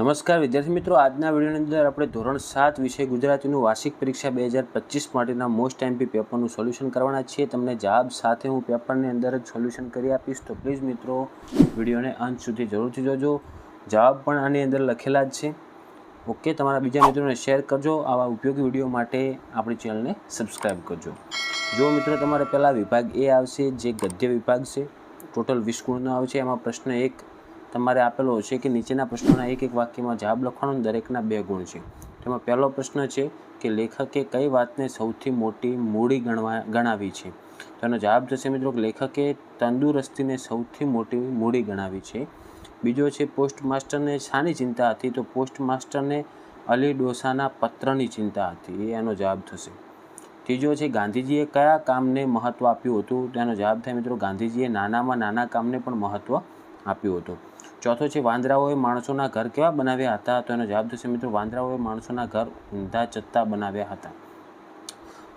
નમસ્કાર, વિદ્યાર્થી મિત્રો. આજના વિડીયોની અંદર આપણે ધોરણ સાત વિષય ગુજરાતીનું વાર્ષિક પરીક્ષા બે હજાર પચીસ માટેના મોસ્ટ એમપી પેપરનું સોલ્યુશન કરવાના છીએ. તમને જવાબ સાથે હું પેપરની અંદર જ સોલ્યુશન કરી આપીશ. તો પ્લીઝ મિત્રો, વિડીયોને અંત સુધી જરૂરથી જોજો. જવાબ પણ આની અંદર લખેલા જ છે. ઓકે, તમારા બીજા મિત્રોને શેર કરજો. આવા ઉપયોગી વીડિયો માટે આપણી ચેનલને સબસ્ક્રાઈબ કરજો. જો મિત્રો, તમારે પહેલાં વિભાગ એ આવશે, જે ગદ્ય વિભાગ છે. ટોટલ વીસ ગુણનો આવશે એમાં પ્રશ્ન એક તમારે આપેલો છે કે નીચેના પ્રશ્નોના એક એક વાક્યમાં જવાબ લખવાનો દરેકના બે ગુણ છે. તેમાં પહેલો પ્રશ્ન છે કે લેખકે કઈ વાતને સૌથી મોટી મૂડી ગણવા, ગણાવી છે? તેનો જવાબ થશે મિત્રો લેખકે તંદુરસ્તીને સૌથી મોટી મૂડી ગણાવી છે. બીજો છે પોસ્ટ માસ્ટરને શાની ચિંતા હતી? તો પોસ્ટ માસ્ટરને અલી ડોસાના પત્રની ચિંતા હતી. એનો જવાબ થશે. ત્રીજો છે ગાંધીજીએ કયા કામને મહત્ત્વ આપ્યું હતું? તેનો જવાબ થાય મિત્રો ગાંધીજીએ નાનામાં નાના કામને પણ મહત્ત્વ આપ્યું હતું. ચોથો છે, વાંદરાઓએ માણસોના ઘર કેવા બનાવ્યા હતા? તો એનો જવાબ થશે મિત્રો, વાંદરાઓએ માણસોના ઘર ઊંધા ચત્તા બનાવ્યા હતા.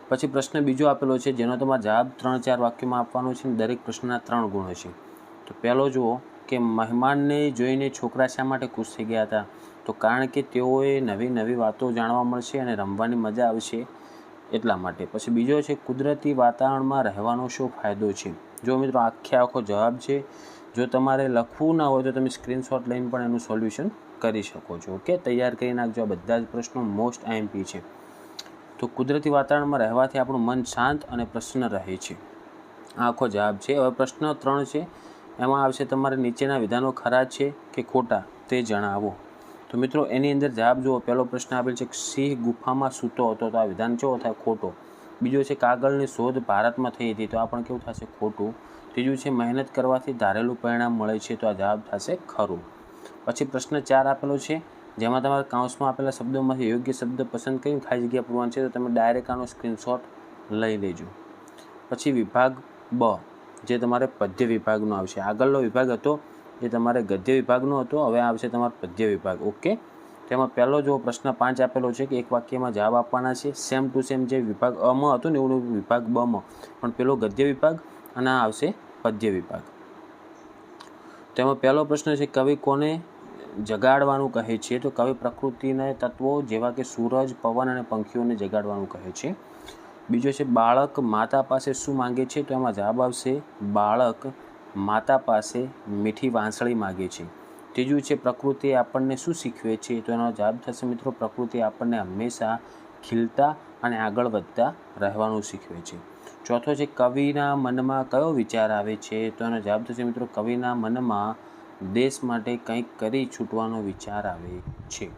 પછી પ્રશ્ન બીજો આપેલો છે, જેનો તમારે જવાબ ત્રણ ચાર વાક્યોમાં આપવાનો છે અને દરેક પ્રશ્નના ત્રણ ગુણો છે. તો પહેલો જુઓ કે મહેમાનને જોઈને છોકરા શા માટે ખુશ થઈ ગયા હતા? તો કારણ કે તેઓએ નવી નવી વાતો જાણવા મળશે અને રમવાની મજા આવશે. એટલા માટે. પછી બીજો છે, કુદરતી વાતાવરણમાં રહેવાનો શું ફાયદો છે? જો મિત્રો, આખે આખો જવાબ છે, જો તમારે લખવું ના હોય તો તમે સ્ક્રીનશોટ લઈને પણ એનું સોલ્યુશન કરી શકો છો. ઓકે? તૈયાર કરી નાખજો. આ બધા જ પ્રશ્નો મોસ્ટ આઈએમપી છે. તો કુદરતી વાતાવરણમાં રહેવાથી આપણું મન શાંત અને પ્રસન્ન રહે છે. આખો જવાબ છે. હવે પ્રશ્ન ત્રણ છે. એમાં આવશે, તમારે નીચેના વિધાનો ખરા છે કે ખોટા? તે જણાવો. તો મિત્રો, એની અંદર જવાબ જુઓ. પહેલો પ્રશ્ન આપેલ છે કે સિંહ ગુફામાં સૂતો હતો તો આ વિધાન કેવો થાય? ખોટો. બીજો છે કાગળની શોધ ભારતમાં થઈ હતી તો આ પણ કેવું થશે? ખોટું. ત્રીજું છે મહેનત કરવાથી ધારેલું પરિણામ મળે છે તો આ જવાબ થશે ખરું. પછી પ્રશ્ન ચાર આપેલો છે, જેમાં તમારા કાઉન્સમાં આપેલા શબ્દોમાંથી યોગ્ય શબ્દ પસંદ કરીને ખાલી જગ્યા પૂરવાનું છે તો તમે ડાયરેક્ટ આનો સ્ક્રીનશોટ લઈ લેજો. પછી વિભાગ બ, જે તમારે પદ્ય વિભાગનો આવશે. આગળનો વિભાગ હતો જે તમારે ગદ્ય વિભાગનો હતો, હવે આવશે તમારો પદ્ય વિભાગ. ઓકે તેમાં પહેલો જો પ્રશ્ન પાંચ આપેલો છે કે એક વાક્યમાં જવાબ આપવાના છે સેમ ટુ સેમ જે વિભાગ અમાં હતો ને એવું વિભાગ બમાં. પણ પેલો ગદ્ય વિભાગ અને આવશે પદ્ય વિભાગ. તેમાં પહેલો પ્રશ્ન છે, કવિ કોને જગાડવાનું કહે છે? તો કવિ પ્રકૃતિના તત્વો જેવા કે સૂરજ, પવન અને પંખીઓને જગાડવાનું કહે છે. બીજો છે, બાળક માતા પાસે શું માંગે છે? તો એમાં જવાબ આવશે, બાળક માતા પાસે મીઠી વાંસળી માગે છે. ત્રીજું છે પ્રકૃતિ આપણને શું શીખવે છે? તો એનો જવાબ થશે મિત્રો, પ્રકૃતિ આપણને હંમેશા ખીલતા અને આગળ વધતા રહેવાનું શીખવે છે. ચોથો છે, કવિના મનમાં કયો વિચાર આવે છે? તો એનો જવાબ થશે મિત્રો, કવિના મનમાં દેશ માટે કંઈક કરી છૂટવાનો વિચાર આવે છે.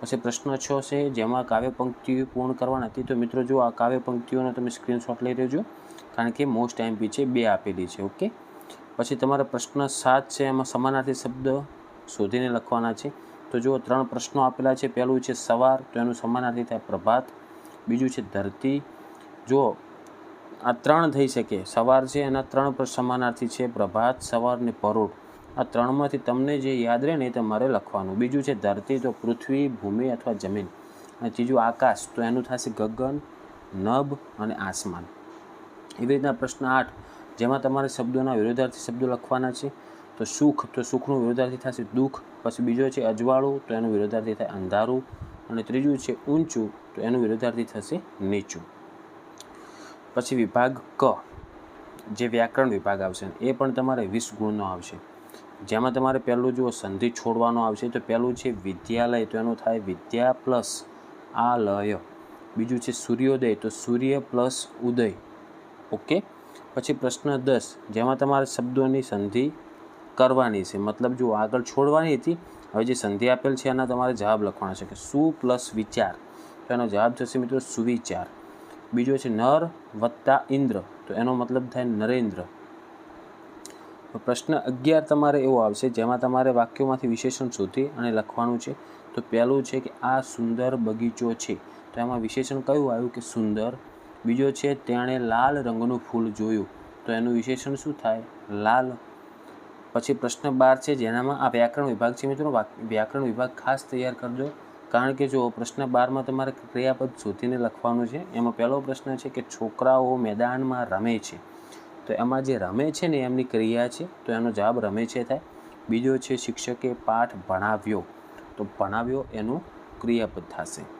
પછી પ્રશ્ન છ છે, જેમાં કાવ્ય પંક્તિઓ પૂર્ણ કરવાની હતી તો મિત્રો જો આ કાવ્ય પંક્તિઓનો તમે સ્ક્રીનશોટ લઈ લેજો. કારણ કે મોસ્ટ એમપી છે, બે આપેલી છે ઓકે પછી તમારે પ્રશ્ન સાત છે, એમાં સમાનાર્થી શબ્દ શોધીને લખવાના છે. તો જો ત્રણ પ્રશ્નો આપેલા છે. પહેલું છે સવાર, તો એનું સમાનાર્થી થાય પ્રભાત. બીજું છે ધરતી. જો આ ત્રણ થઈ શકે. સવાર છે, એના ત્રણ સમાનાર્થી છે પ્રભાત, સવાર ને પરોઢ આ ત્રણમાંથી તમને જે યાદ રહે ને એ તમારે લખવાનું. બીજું છે ધરતી, તો પૃથ્વી, ભૂમિ અથવા જમીન. અને ત્રીજું આકાશ, તો એનું થશે ગગન, નભ અને આસમાન. એવી રીતના પ્રશ્ન આઠ. જેમાં તમારે શબ્દોના વિરોધાર્થી શબ્દો લખવાના છે, તો સુખ, તો સુખનું વિરોધાર્થી થશે દુઃખ, પછી બીજો છે અજવાળું, તો એનું વિરોધાર્થી થાય અંધારું, અને ત્રીજું છે ઊંચું, તો એનું વિરોધાર્થી થશે નીચું. પછી વિભાગ ક, જે વ્યાકરણ વિભાગ આવશે, એ પણ તમારે વીસ ગુણનો આવશે. જેમાં તમારે પહેલું જુઓ સંધિ છોડવાનો આવશે, તો પહેલું છે વિદ્યાલય, તો એનું થાય વિદ્યા પ્લસ આલય. બીજું છે સૂર્યોદય, તો સૂર્ય પ્લસ ઉદય. ઓકે? પછી પ્રશ્ન દસ. જેમાં તમારે શબ્દોની સંધિ કરવાની છે. મતલબ જો આગળ છોડવાની હતી. હવે જે સંધિ આપેલ છે એના તમારે જવાબ લખવાના છે કે સુ પ્લસ વિચાર. તો એનો જવાબ થશે મિત્રો સુવિચાર. બીજો છે નર વત્તા ઇન્દ્ર. તો એનો મતલબ થાય નરેન્દ્ર. પ્રશ્ન અગિયાર તમારે એવો આવશે, જેમાં તમારે વાક્યોમાંથી વિશેષણ શોધી અને લખવાનું છે. તો પહેલું છે કે આ સુંદર બગીચો છે. તો એમાં વિશેષણ કયું આવ્યું કે સુંદર? બીજો છે તેણે લાલ રંગનું ફૂલ જોયું. તો એનું વિશેષણ શું થાય? લાલ. પછી પ્રશ્ન બાર છે, જેનામાં આ વ્યાકરણ વિભાગ છે મિત્રો. વ્યાકરણ વિભાગ ખાસ તૈયાર કરજો. કારણ કે જો પ્રશ્ન બારમાં તમારે ક્રિયાપદ શોધીને લખવાનું છે, એમાં પહેલો પ્રશ્ન છે કે છોકરાઓ મેદાનમાં રમે છે. તો એમાં જે રમે છે ને એમની ક્રિયા છે, તો એનો જવાબ રમે છે થાય. બીજો છે, શિક્ષકે પાઠ ભણાવ્યો. તો ભણાવ્યો એનું ક્રિયાપદ થશે.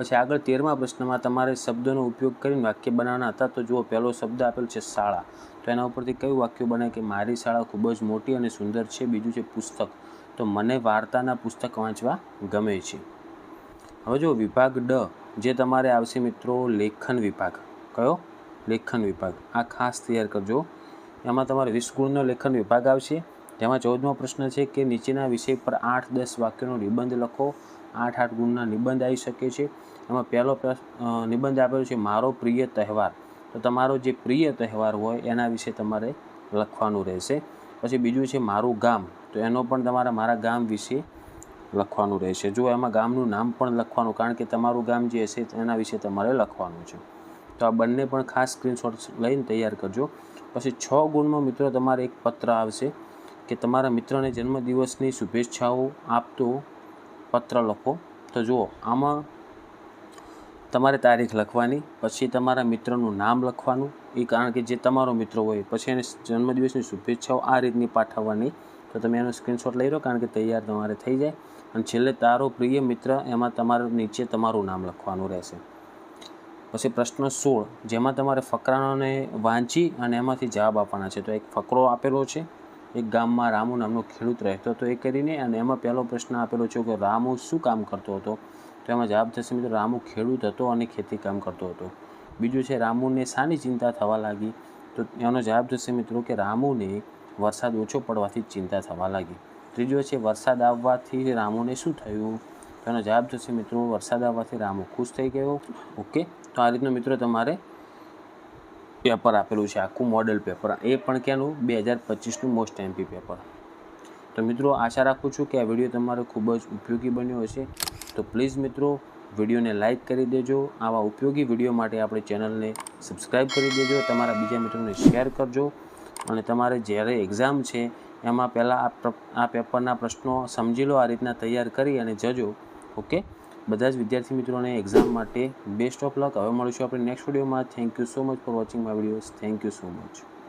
પછી આગળ તેરમા પ્રશ્નમાં તમારે શબ્દોનો ઉપયોગ કરીને વાક્ય બનાવવાના હતા. તો જુઓ, પહેલો શબ્દ આપેલો છે શાળા. તો એના ઉપરથી કયું વાક્ય બને કે મારી શાળા ખૂબ જ મોટી અને સુંદર છે. બીજું છે પુસ્તક. તો મને વાર્તાના પુસ્તક વાંચવા ગમે છે. હવે જો વિભાગ ડ, જે તમારે આવશે મિત્રો લેખન વિભાગ. કયો? લેખન વિભાગ. આ ખાસ તૈયાર કરજો. એમાં તમારે વીસ ગુણનો લેખન વિભાગ આવશે. તેમાં ચૌદમો પ્રશ્ન છે કે નીચેના વિષય પર આઠ દસ વાક્યનો નિબંધ લખો. આઠ આઠ ગુણના નિબંધ આવી શકે છે. એમાં પહેલો નિબંધ આપેલો છે, મારો પ્રિય તહેવાર. તો તમારો જે પ્રિય તહેવાર હોય, એના વિશે તમારે લખવાનું રહેશે. પછી બીજું છે, મારું ગામ. તો એનો પણ તમારે મારા ગામ વિશે લખવાનું રહેશે. જો એમાં ગામનું નામ પણ લખવાનું, કારણ કે તમારું ગામ જે હશે, એના વિશે તમારે લખવાનું છે. તો આ બંને પણ ખાસ સ્ક્રીનશોટ લઈને તૈયાર કરજો. પછી છ ગુણમાં મિત્રો તમારે એક પત્ર આવશે કે તમારા મિત્રને જન્મદિવસની શુભેચ્છાઓ આપતો પત્ર લખો. તો જુઓ, આમાં તમારે તારીખ લખવાની, પછી તમારા મિત્રનું નામ લખવાનું. એ કારણ કે જે તમારો મિત્ર હોય, પછી એને જન્મદિવસની શુભેચ્છાઓ આ રીતની પાઠવવાની. તો તમે એનો સ્ક્રીનશોટ લઈ લો, કારણ કે તૈયાર તમારે થઈ જાય. અને છેલ્લે, તારો પ્રિય મિત્ર, એમાં તમારે નીચે તમારું નામ લખવાનું રહેશે. પછી પ્રશ્ન સોળ, જેમાં તમારે ફકરાઓને વાંચી અને એમાંથી જવાબ આપવાના છે. તો એક ફકરો આપેલો છે. એક ગામમાં રામુ નામનો ખેડૂત રહેતો હતો એ કરીને અને એમાં પહેલો પ્રશ્ન આપેલો છે કે રામુ શું કામ કરતો હતો? તો એમાં જવાબ થશે મિત્રો, રામુ ખેડૂત હતો અને ખેતી કામ કરતો હતો. બીજું છે, રામુને શાની ચિંતા થવા લાગી? તો એનો જવાબ થશે મિત્રો કે રામુને વરસાદ ઓછો પડવાથી ચિંતા થવા લાગી. ત્રીજો છે, વરસાદ આવવાથી રામુને શું થયું? એનો જવાબ થશે મિત્રો, વરસાદ આવવાથી રામુ ખુશ થઈ ગયો. ઓકે? તો આ રીતનો મિત્રો તમારે પેપર આપેલું છે, આખું મોડેલ પેપર એ પણ ક્યાંનું? બે હજાર પચીસનું મોસ્ટ એમપી પેપર તો મિત્રો, આશા રાખું છું કે આ વીડિયો તમારો ખૂબ જ ઉપયોગી બન્યો હશે. તો પ્લીઝ મિત્રો વિડીયોને લાઇક કરી દેજો. આવા ઉપયોગી વીડિયો માટે આપણી ચેનલને સબસ્ક્રાઈબ કરી દેજો. તમારા બીજા મિત્રોને શેર કરજો. અને તમારે જ્યારે એક્ઝામ છે, એમાં પહેલાં આ પેપરના પ્રશ્નો સમજી લો, આ રીતના તૈયાર કરી અને જજો. ઓકે બધા જ વિદ્યાર્થી મિત્રોને એક્ઝામ માટે બેસ્ટ ઓફ લક હવે મળીશું આપણે નેક્સ્ટ વિડીયોમાં thank you so much for watching my videos thank you so much